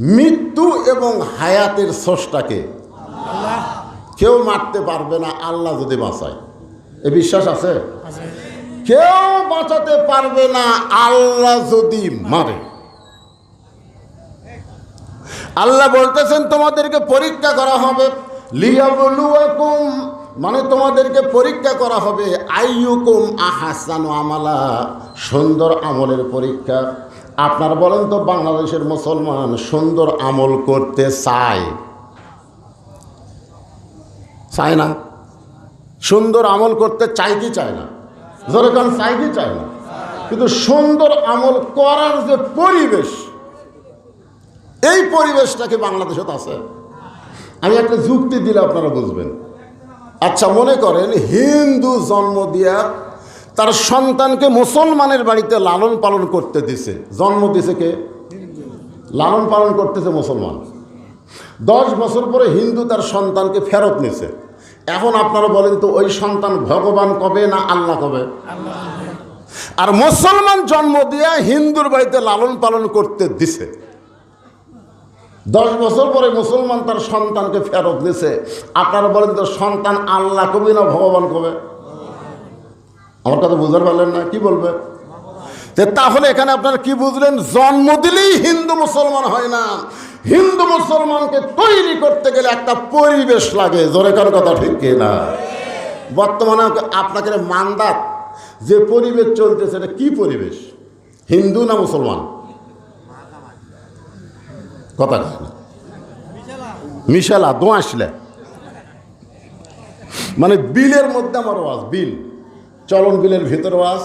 মৃত্যু এবং হায়াতের স্রষ্টাকে। কেউ মারতে পারবে না, আল্লাহ যদি বাঁচায়। এ বিশ্বাস আছে? কেউ বাঁচাতে পারবে না, আল্লাহ যদি মারে। আল্লাহ বলতেছেন, তোমাদেরকে পরীক্ষা করা হবে। লিয়াবলুয়াকুম মানে তোমাদেরকে পরীক্ষা করা হবে। আইয়ুকুম আহাসানু আমালা, সুন্দর আমলের পরীক্ষা। আপনার বলেন তো বাংলাদেশের মুসলমান সুন্দর আমল করতে চায়? চায় না? সুন্দর আমল করতে চাই কি চায় না? যেরকম চাই কি চায় না? কিন্তু সুন্দর আমল করার যে পরিবেশ, এই পরিবেশটাকে বাংলাদেশে আছে? আমি একটা যুক্তি দিলে আপনারা বুঝবেন। আচ্ছা মনে করেন হিন্দু জন্ম দিয়া তার সন্তানকে মুসলমানের বাড়িতে লালন পালন করতে দিছে। জন্ম দিছে কে? লালন পালন করতেছে মুসলমান। দশ বছর পরে হিন্দু তার সন্তানকে ফেরত নিছে। এখন আপনারা বলেন তো, ওই সন্তান ভগবান কবে না আল্লাহ কবে? আর মুসলমান জন্ম দিয়া হিন্দুর বাড়িতে লালন পালন করতে দিছে। দশ বছর পরে মুসলমান তার সন্তানকে ফেরত দিছে আপনারা বলেন তো, সন্তান আল্লাহ কবে না ভগবান কবে? আমার কথা বুঝতে পারলেন না, কি বলবে? তাহলে এখানে আপনারা কি বুঝলেন? জন্ম দিলেই হিন্দু মুসলমান হয় না। হিন্দু মুসলমানকে তৈরি করতে গেলে একটা পরিবেশ লাগে। জোরে কারও কথা ঠিক না? বর্তমানে আপনাকে মান্দাত, যে পরিবেশ চলতেছে, এটা কি পরিবেশ? হিন্দু না মুসলমান? কথা না। মিশালা, দোঁয়াশলে। মানে বিলের মধ্যে আমার ওয়াজ বিল। চলন বিলের ওয়াজ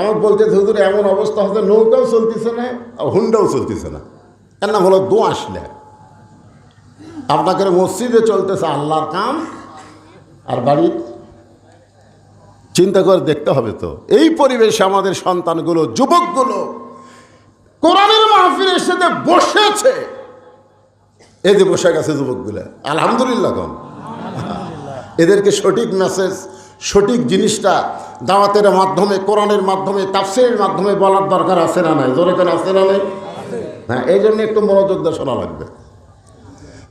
আমার বলতে হুজুর, এমন অবস্থা হচ্ছে, নৌকাও চলতেছে না, আর হুন্ডাও চলতেছে না। এর নাম হলো দোঁয়াশলে আপনাকে মসজিদে চলতেছে আল্লাহর কাম, আর বাড়ি চিন্তা করে দেখতে হবে তো। এই পরিবেশে আমাদের সন্তানগুলো, যুবকগুলো কোরআনের মাহফিলের সাথে বসেছে যে বসে গেছে যুবকগুলো, আলহামদুলিল্লাহ কম। এদেরকে সঠিক মেসেজ সঠিক জিনিসটা দাওয়াতের মাধ্যমে, কোরআনের মাধ্যমে, তাফসিরের মাধ্যমে বলার দরকার আছে না নাই? জোরে কেন, আছে না নাই? হ্যাঁ এই জন্য একটু মনোযোগ দিয়ে শোনা লাগবে।